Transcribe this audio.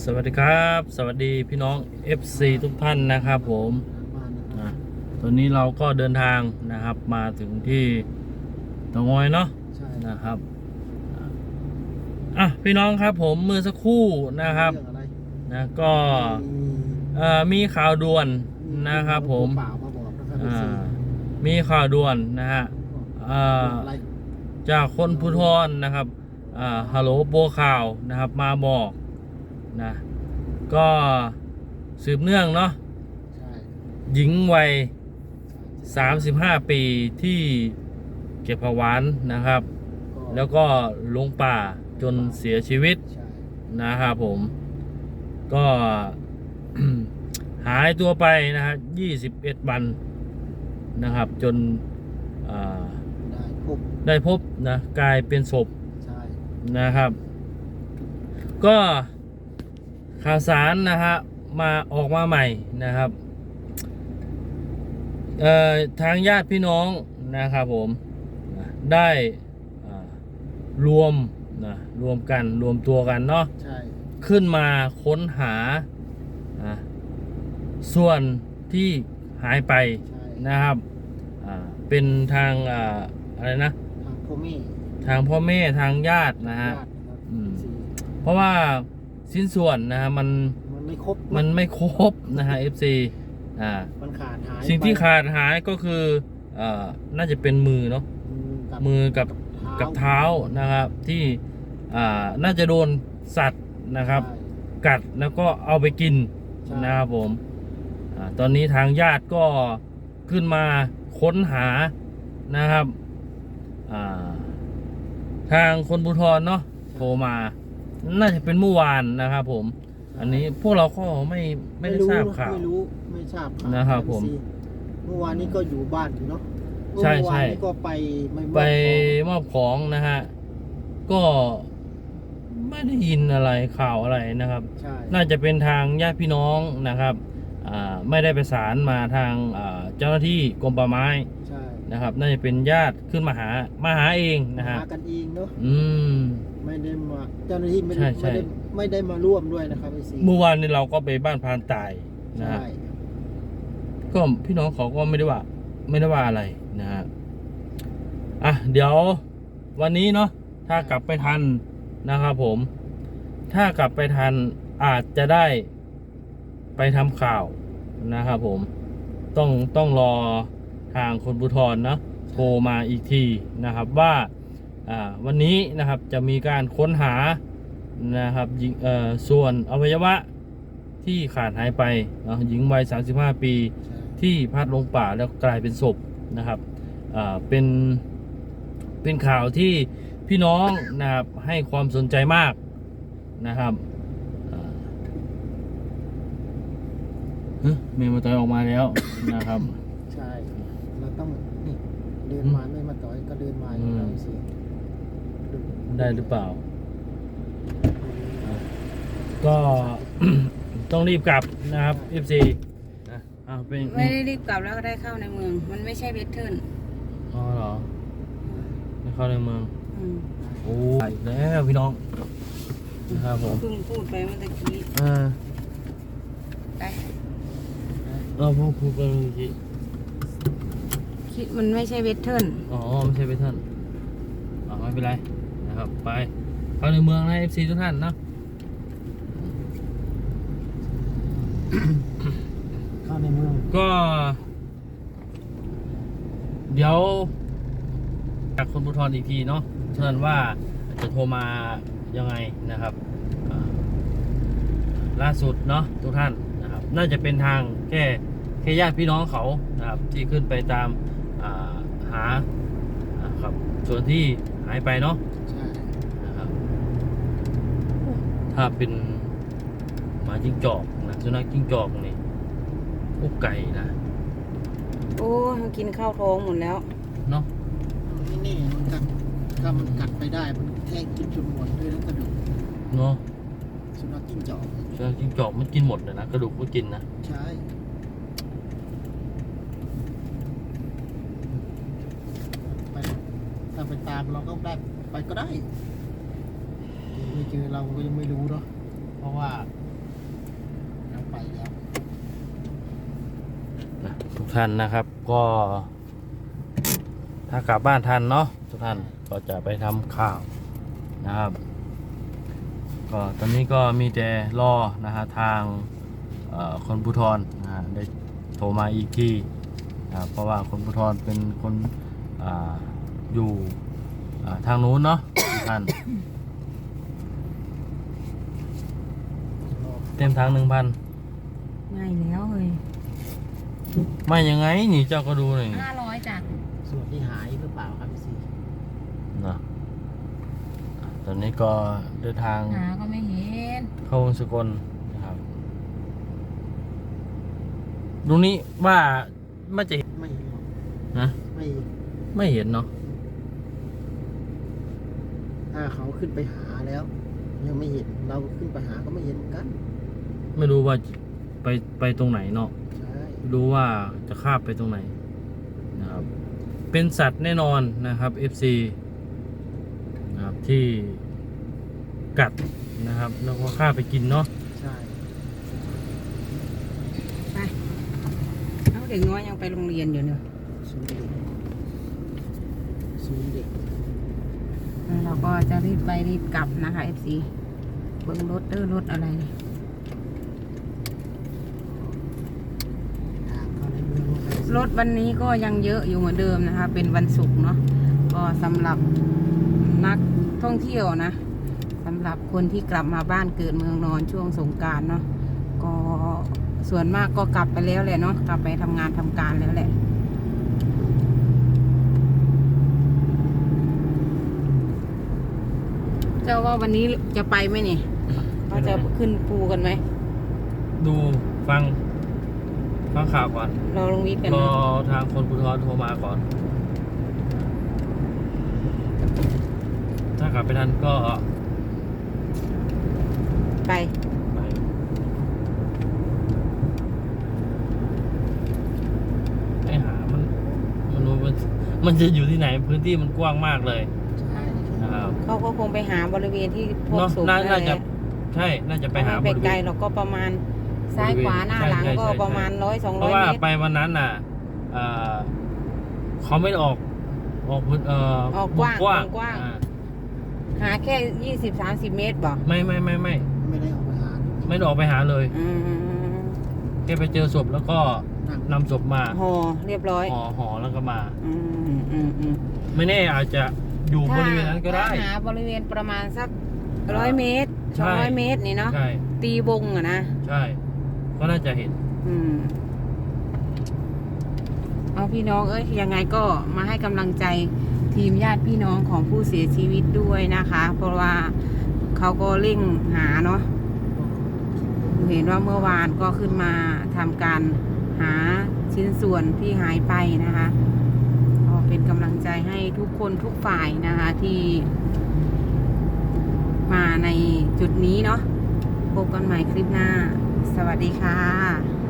สวัสดีครับ สวัสดีพี่น้อง FC ทุกท่านนะครับผมอะตอนนี้เราก็เดินทางนะครับมาถึงที่เตางอยเนาะใช่นะครับอะอะพี่น้องครับผมเมื่อสักครู่นะครับเองอะไรนะก็เอ่อมีข่าวด่วนนะครับผมเปล่ามาบอกนะครับอ่ามีข่าวด่วนนะฮะเอ่ออะไรจากคนพุทรนะครับอ่าฮัลโหลโบวข่าวนะครับมาบอก นะ ก็สืบเนื่องเนาะใช่หญิงวัยใช่35 ปีที่เก็บผักหวานนะครับก็แล้วก็ลงป่าจนเสียชีวิตใช่นะครับผม ก็ หายตัวไปนะฮะ21 วันนะครับ จนอ่าได้พบได้พบนะกลายเป็นศพใช่นะครับ ก็ ข่าวสารนะฮะมาออกมาใหม่นะครับเอ่อทางญาติพี่น้องนะครับผมนะได้อ่ารวมนะรวมกันรวมตัวกันเนาะใช่ขึ้นมาค้นหาอะส่วนที่หายไปใช่นะครับอ่าเป็นทางอ่าอะไรนะทางพ่อแม่ทางพ่อแม่ทางญาตินะฮะญาตินะครับอืมสี่เพราะว่า สิ้นส่วนนะฮะมันมันไม่ครบมันไม่ครบนะฮะ FC อ่ามันขาดหายสิ่งที่ไปขาดหายก็คืออ่าน่าจะเป็นมือเนาะมือกับมือกับกับเท้านะครับที่อ่าน่าจะโดนสัตว์นะครับใช่กัดแล้วก็เอาไปกินใช่นะครับผมอาตอนนี้ทางญาติก็ขึ้นมาค้นหานะครับอ่าทางคนบุทรเนาะโทรมา น่าจะเป็นเมื่อวานนะครับผม อันนี้พวกเราก็ไม่ไม่ได้ทราบข่าว ไม่รู้ไม่ทราบข่าวนะครับผม เมื่อวานนี้ก็อยู่บ้านอยู่เนาะใช่เมื่อวานใช่นี้ก็ไปไม่มอบไปของมอบของนะฮะ ก็ไม่ได้ยินอะไรข่าวอะไรนะครับใช่น่าจะเป็นทางญาติพี่น้องนะครับอ่าไม่ได้ประสานมาทางอ่าเจ้าหน้าที่กรมป่าไม้ใช่ นะครับ น่าจะเป็นญาติขึ้นมาหามาหาเองนะฮะหากันเองเนาะอืม ไม่ได้มาเจ้าหน้าที่ไม่ใช่ได้ใช่ ไม่ได้ไม่ได้มาร่วมด้วยนะครับไอซีเมื่อวานนี้เราก็ไปบ้านพรานตายนะฮะใช่ก็พี่น้องเขาก็ไม่ได้ว่า ไม่ได้ว่าอะไรนะฮะอะเดี๋ยววันนี้เนาะถ้ากลับไปทันนะครับผม ถ้ากลับไปทันอาจจะได้ไปทำข่าวนะครับผม ต้องต้องรอ ทางคนบุทรนะโทรมาอีกทีนะครับว่าวันนี้นะครับจะมีการค้นหานะครับส่วนอวัยวะที่ขาดหายไปนะหญิงวัย 35 ปีที่พัดลงป่าแล้วกลายเป็นศพนะครับเป็นเป็นข่าวที่พี่น้องนะครับให้ความสนใจมากนะครับเมย์มาตอยออกมาแล้วนะครับ ต้องนี่เดินมาไม่มาต่อยก็เดินมาออืยู่มแล้วไอซีได้หรือเปล่า ก็ต้องรีบกลับนะครับ FC นะอ้าวเป็นไม่ได้รีบกลับแล้วก็ได้เข้าในเมือง มันไม่ใช่เวทเทิร์นอ๋อเหรอไม่เข้าในเมืองอืมโอ้ยแล้วพี่น้องนะครับผมเพิ่งพูดไปเมื่อตะกี้อ่าไป เราพูดพูดไปเมื่อกี้ คิดมันไม่ใช่เวทเทิร์นอ๋อไม่ใช่ไปท่านอ๋อไม่เป็นไรนะครับ ไปเข้าในเมืองนะ FC ทุกท่านเนาะเข้าในเมืองก็ เดี๋ยวจากคนบุทรอีกทีเนาะเชิญว่าจะโทรมายังไงนะครับอ่าล่าสุดเนาะทุกท่านนะครับ น่าจะเป็นทางแค่แค่ญาติพี่น้องเขานะครับ ที่ขึ้นไปตามอ่า หาอ่าครับส่วนที่หายไปเนาะใช่นะครับถ้าเป็นหมาจิ้งจอกนะสุนัขจิ้งจอกนี่พวกไก่นะโอ้มันกินข้าวท้องหมดแล้วเนาะนี่นี่มันกัดถ้ามันกัดไปได้มันแทงกินจนหมดด้วยแล้วกระดูกเนาะสุนัขจิ้งจอกสุนัขจิ้งจอกมันกินหมดเลยนะกระดูกก็กินนะใช่ไปถ้า ไปตามเราก็ได้ไปก็ได้ไม่เจอเราก็ยังไม่รู้เนาะเพราะว่าเราไปแล้วนะทุกท่านนะครับก็ ถ้ากลับบ้านทันเนาะทุกท่านก็จะไปทำข่าวนะครับ ก็ตอนนี้ก็มีแต่รอนะฮะทางเอ่อคนภูทรนะฮะได้โทรมาอีกที่นะครับเพราะว่าคนภูทรเป็นคนอา อยู่อ่าทางนู้นเนาะทุกท่านเต็มทางหนึ่งพันง่ายแล้วเฮ้ยไม่ยังไงนี่เจ้าก็ดูหน่อยห้าร้อยจ้ะส่วนที่หายหรือเปล่าครับพี่ซีนะตอนนี้ก็เดินทางหาก็ไม่เห็นเข้าวงสกลนะครับตรงนี้ว่าไม่จะเห็นไม่เห็นหรอกนะไม่ไม่เห็นเนาะ ถ้าเขาขึ้นไปหาแล้ว ยังไม่เห็นเราขึ้นไปหาก็ไม่เห็นเหมือนกัน ไม่รู้ว่าไปไปตรงไหนเนาะใช่ไม่รู้ว่าจะข้ามไปตรงไหนนะครับ เป็นสัตว์แน่นอนนะครับ FC นะครับที่กัดนะครับ แล้วก็ฆ่าไปกินเนาะใช่ไปเอาเด็กน้อยยังไปโรงเรียนอยู่เนอะศูนย์เด็กศูนย์เด็ก เราก็จะรีบไปรีบกลับนะคะ FC เบิ่งรถเด้อรถอะไรรถวันนี้ก็ยังเยอะอยู่เหมือนเดิมนะคะ เป็นวันศุกร์เนาะก็สำหรับนักท่องเที่ยวนะสำหรับคนที่กลับมาบ้านเกิดเมืองนอนช่วงสงการเนาะก็ส่วนมากก็กลับไปแล้วแหละเนาะกลับไปทำงานทำการแล้วแหละ เจ้าว่าวันนี้จะไปไหมนี่เขาจะขึ้นภูกันไหม ดูฟัง ฟังข่าวก่อน รอลงวิทย์กันรอเนาะทางคนภูทรโทรมาก่อน ถ้ากลับไปทันก็ ไปไปไอหามันมันรู้มันมันจะอยู่ที่ไหนพื้นที่มันกว้างมากเลยใช่นะครับ เขาก็คงไปหาบริเวณที่พบเนาะศพน่านั่น่านแหจะละใช่น่าจะไปหาไปบริไกเวลณเราก็ประมาณซ้ายขวาหน้าใช่หลังใช่ก็ใช่ ประมาณร้อยสองเพร้อราะยว่าเมตรไปวันนั้นน่ะเอ่อเขาไม่ได้ออก ออกพื้นเอ่อออกกว้างกว้างกว้างอ่าหาแค่ยี่สิบสามสิบเมตรบ่ไม่ไม่ไม่ไม่ไม่ได้ออกไปหาไม่ได้ออกไปหาเลยอืมแค่ไปเจอศพแล้วก็นั่งนำศพมาห่อเรียบร้อยห่อห่อแล้วก็มา อืมอืมอืมไม่แน่อาจจะ อยู่บริเวณนั้นก็ได้ ถ้าหาบริเวณประมาณสักร้อยเมตรใช่สองร้อยเมตรนี่เนาะใช่ตีวงอะนะใช่ก็น่าจะเห็น อืมเอาพี่น้องเอ้ยยังไงก็มาให้กำลังใจทีมญาติพี่น้องของผู้เสียชีวิตด้วยนะคะ เพราะว่าเขาก็เร่งหาเนาะเห็นว่าเมื่อวานก็ขึ้นมาทำการหาชิ้นส่วนที่หายไปนะคะก็ เป็นกำลังใจให้ทุกคนทุกฝ่ายนะคะที่ มาในจุดนี้เนาะพบกันใหม่คลิปหน้า สวัสดีค่ะ